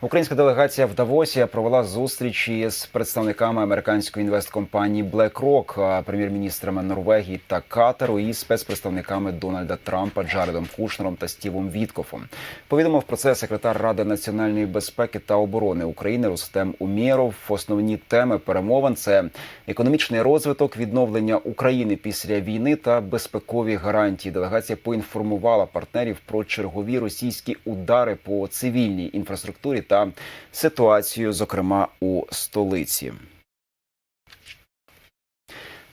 Українська делегація в Давосі провела зустрічі з представниками американської інвесткомпанії BlackRock, прем'єр-міністрами Норвегії та Катару і спецпредставниками Дональда Трампа Джаредом Кушнером та Стівом Віткофом. Повідомив про це секретар Ради національної безпеки та оборони України Рустем Умєров. Основні теми перемовин це економічний розвиток, відновлення України після війни та безпекові гарантії. Делегація поінформувала партнерів про чергові російські удари по цивільній інфраструктурі та ситуацію, зокрема у столиці.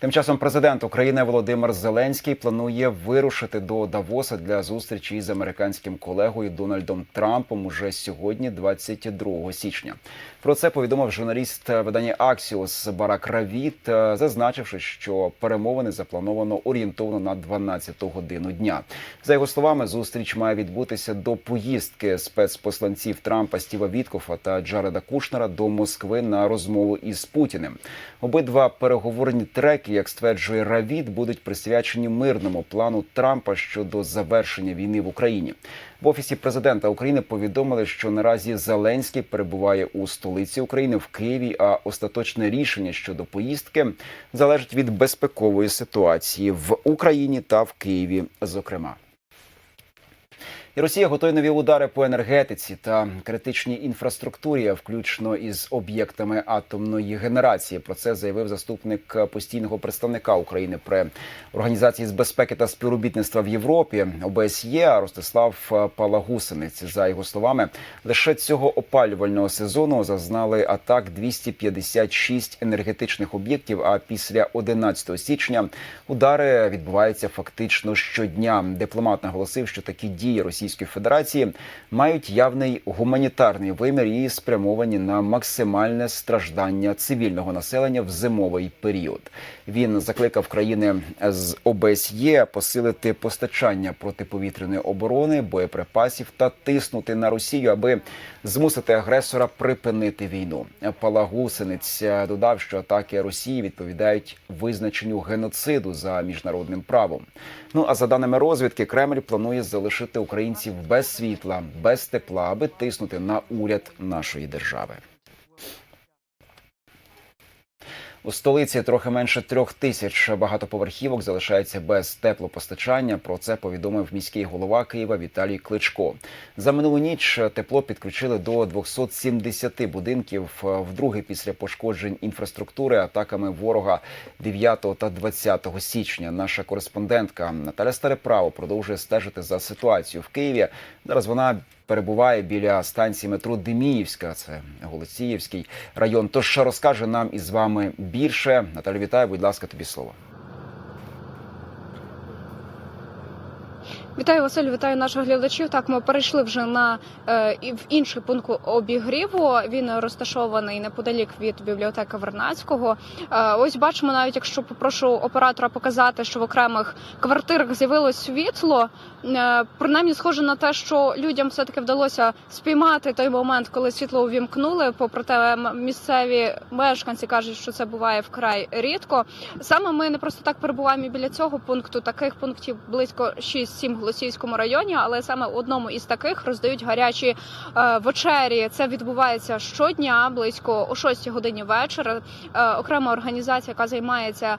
Тим часом президент України Володимир Зеленський планує вирушити до Давоса для зустрічі з американським колегою Дональдом Трампом уже сьогодні, 22 січня. Про це повідомив журналіст видання Аксіос Барак Равіт, е, зазначивши, що перемовини заплановано орієнтовно на 12 годину дня. За його словами, зустріч має відбутися до поїздки спецпосланців Трампа Стіва Віткофа та Джареда Кушнера до Москви на розмову із Путіним. Обидва переговорні треки, як стверджує Равіт, будуть присвячені мирному плану Трампа щодо завершення війни в Україні. В офісі президента України повідомили, що наразі Зеленський перебуває у столиці України в Києві. А остаточне рішення щодо поїздки залежить від безпекової ситуації в Україні та в Києві, зокрема. І Росія готує нові удари по енергетиці та критичній інфраструктурі, включно із об'єктами атомної генерації. Про це заявив заступник постійного представника України при організації з безпеки та співробітництва в Європі ОБСЄ Ростислав Палагусинець. За його словами, лише цього опалювального сезону зазнали атак 256 енергетичних об'єктів. А після 11 січня удари відбуваються фактично щодня. Дипломат наголосив, що такі дії Росії Російської Федерації мають явний гуманітарний вимір і спрямовані на максимальне страждання цивільного населення в зимовий період. Він закликав країни з ОБСЄ посилити постачання протиповітряної оборони, боєприпасів та тиснути на Росію, аби змусити агресора припинити війну. Палагусинець додав, що атаки Росії відповідають визначенню геноциду за міжнародним правом. Ну а за даними розвідки, Кремль планує залишити українців без світла, без тепла, аби тиснути на уряд нашої держави. У столиці трохи менше трьох тисяч багатоповерхівок залишається без теплопостачання. Про це повідомив міський голова Києва Віталій Кличко. За минулу ніч тепло підключили до 270 будинків. Вдруге після пошкоджень інфраструктури атаками ворога 9 та 20 січня. Наша кореспондентка Наталя Стареправо продовжує стежити за ситуацією в Києві. Зараз вона перебуває біля станції метро Деміївська, це Голосіївський район. Тож розкаже нам із вами більше. Наталя, вітаю, будь ласка, тобі слово. Вітаю Василь, вітаю наших глядачів. Так, ми перейшли вже на е, в інший пункт обігріву. Він розташований неподалік від бібліотеки Вернацького. Е, ось бачимо, навіть якщо попрошу оператора показати, що в окремих квартирах з'явилось світло. Е, принаймні схоже на те, що людям все таки вдалося спіймати той момент, коли світло увімкнули. Попри те, місцеві мешканці кажуть, що це буває вкрай рідко. Саме ми не просто так перебуваємо біля цього пункту. Таких пунктів близько 6-7 в Голосіївському районі, але саме одному із таких роздають гарячі е, вечері. Це відбувається щодня, близько о 6 годині вечора. Е, окрема організація, яка займається.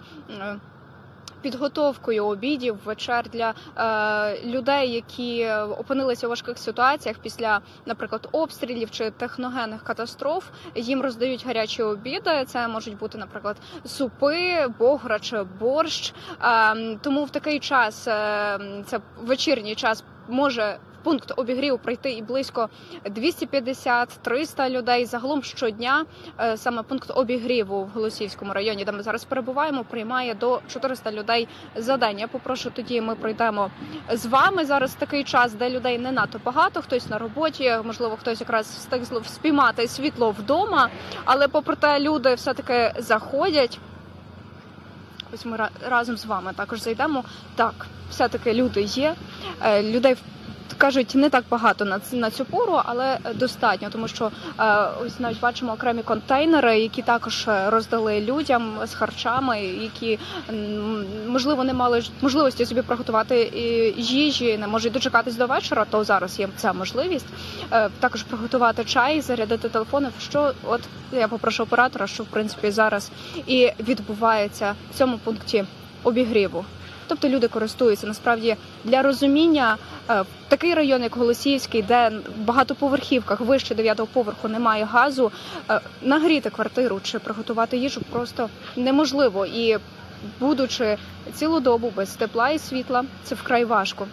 Підготовкою обідів вечер для е, людей, які опинилися у важких ситуаціях після, наприклад, обстрілів чи техногенних катастроф. Їм роздають гарячі обіди. Це можуть бути, наприклад, супи, богра чи борщ. Е, тому в такий час е, це вечірній час може. Пункт обігріву прийти і близько 250-300 людей. Загалом щодня е, саме пункт обігріву в Голосіївському районі, де ми зараз перебуваємо, приймає до 400 людей за день. Я попрошу тоді. Ми пройдемо з вами зараз такий час, де людей не надто багато. Хтось на роботі, можливо, хтось якраз встиг спіймати світло вдома. Але попри те, люди все таки заходять. Ось ми ра- разом з вами також зайдемо. Так, все таки люди є. Е, Людей кажуть, не так багато на на цю пору, але достатньо, тому що е, ось навіть бачимо окремі контейнери, які також е, роздали людям з харчами, які можливо не мали можливості собі приготувати е, їжі, не можуть дочекатись до вечора. То зараз є ця можливість також приготувати чай, зарядити телефони. Що от я попрошу оператора, що в принципі зараз і відбувається в цьому пункті обігріву. Тобто люди користуються насправді для розуміння такий район, як Голосіївський, де в багатоповерхівках вище 9-го поверху немає газу, е, нагріти квартиру чи приготувати їжу просто неможливо. І будучи цілу добу без тепла і світла, це вкрай важко.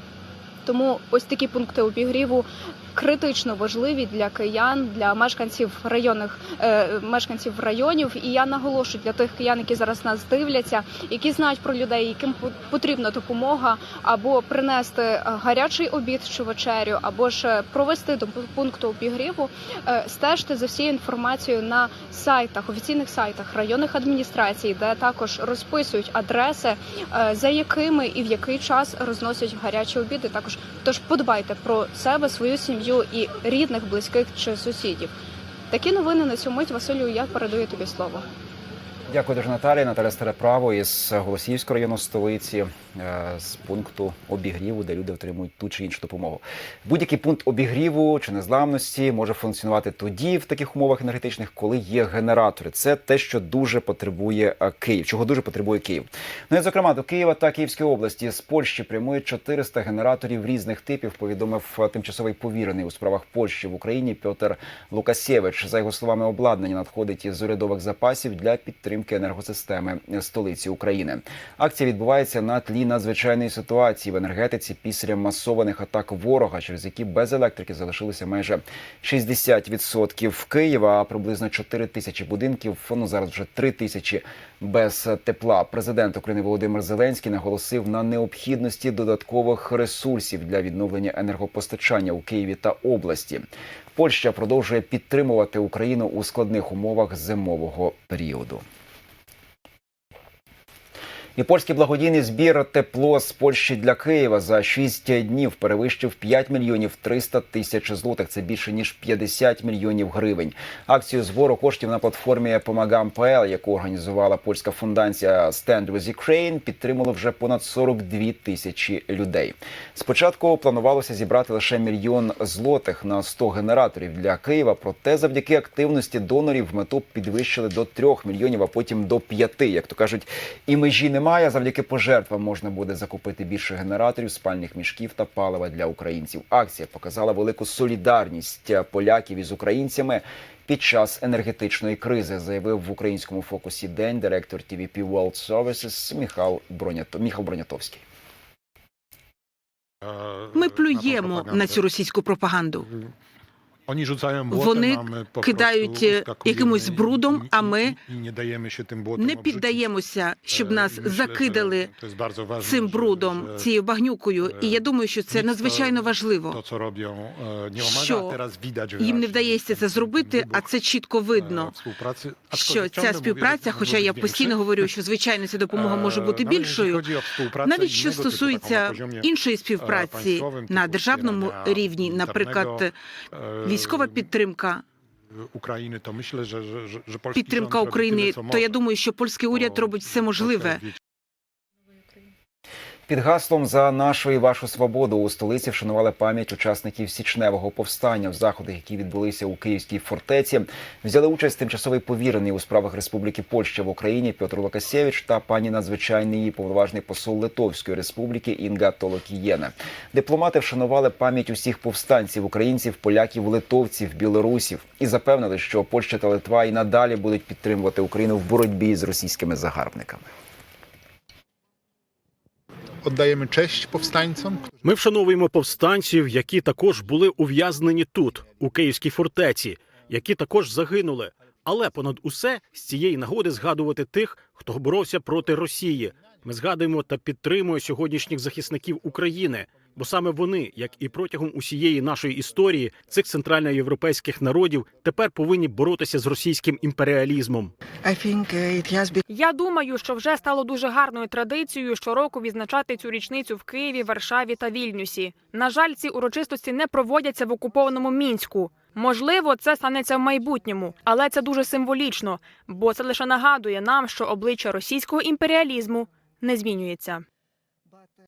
Тому ось такі пункти обігріву критично важливі для киян, для мешканців районних е, мешканців районів. І я наголошую для тих киян, які зараз нас дивляться, які знають про людей, яким по- потрібна допомога, або принести е, гарячий обід чи вечерю, або ж е, провести до пункту обігріву. Стежте за всією інформацією на сайтах, офіційних сайтах районних адміністрацій, де також розписують адреси, за якими і в який час розносять гарячі обіди. Також тож подбайте про себе, свою сім'ю і рідних, близьких чи сусідів. Такі новини на цю мить. Василю, я передаю тобі слово. Дякую дуже Наталія. Наталя Стереправо із Голосіївського району столиці е, з пункту обігріву, де люди отримують ту чи іншу допомогу. Будь-який пункт обігріву чи незламності може функціонувати тоді в таких умовах енергетичних, коли є генератори. Це те, що дуже потребує е, Київ, чого дуже потребує Київ. Ну і зокрема до Києва та Київської області з Польщі прямує 400 генераторів різних типів. Повідомив е, тимчасовий повірений у справах Польщі в Україні Пьотр Лукасєвич. За його словами, обладнання надходить із урядових запасів для підтримки енергосистеми столиці України. Акція відбувається на тлі надзвичайної ситуації в енергетиці після масованих атак ворога, через які без електрики залишилося майже 60% Києва, а приблизно 4 тисячі будинків. Ну зараз вже 3 тисячі без тепла. Президент України Володимир Зеленський наголосив на необхідності додаткових ресурсів для відновлення енергопостачання у Києві та області. Польща продовжує підтримувати Україну у складних умовах зимового періоду. І польський благодійний збір тепло з Польщі для Києва за 6 днів перевищив 5 мільйонів 300 тисяч злотих. Це більше ніж 50 мільйонів гривень. Акцію збору коштів на платформі Помагам.пл, яку організувала польська фундація Stand with Ukraine, підтримало вже понад 42 тисячі людей. Спочатку планувалося зібрати лише мільйон злотих на 100 генераторів для Києва. Проте, завдяки активності донорів, мету підвищили до 3 мільйонів, а потім до 5. Як то кажуть, і межі немає. Завдяки пожертвам можна буде закупити більше генераторів, спальних мішків та палива для українців. Акція показала велику солідарність поляків із українцями. Під час енергетичної кризи заявив в українському фокусі день директор TVP World Services Міхал Бронято Міхал Бронятовський. Ми плюємо на цю російську пропаганду. Вони кидають якимось брудом, а ми не піддаємося, щоб нас закидали цим брудом, цією багнюкою. І я думаю, що це надзвичайно важливо. що Їм не вдається це зробити, а це чітко видно. Що ця співпраця, хоча я постійно говорю, що звичайно ця допомога може бути більшою, навіть що стосується іншої співпраці на державному рівні, наприклад, військова підтримка, України, то że підтримка України, то я думаю, що польський уряд робить все можливе. Під гаслом за нашу і вашу свободу у столиці вшанували пам'ять учасників січневого повстання в заходах, які відбулися у Київській фортеці. Взяли участь тимчасовий повірений у справах Республіки Польща в Україні Петр Лукасєвич та пані надзвичайний її повноважний посол Литовської Республіки Інга Толокієна. Дипломати вшанували пам'ять усіх повстанців українців, поляків, литовців, білорусів і запевнили, що Польща та Литва і надалі будуть підтримувати Україну в боротьбі з російськими загарбниками. Oddajemy честь повстанцям. Ми вшановуємо повстанців, які також були ув'язнені тут, у Київській фортеці, які також загинули. Але понад усе з цієї нагоди згадувати тих, хто боровся проти Росії. Ми згадуємо та підтримуємо сьогоднішніх захисників України, Бо саме вони, як і протягом усієї нашої історії, цих центральноєвропейських народів, тепер повинні боротися з російським імперіалізмом. Я думаю, що вже стало дуже гарною традицією щороку відзначати цю річницю в Києві, Варшаві та Вільнюсі. На жаль, ці урочистості не проводяться в окупованому мінську. Можливо, це станеться в майбутньому, але це дуже символічно, бо це лише нагадує нам, що обличчя російського імперіалізму не змінюється.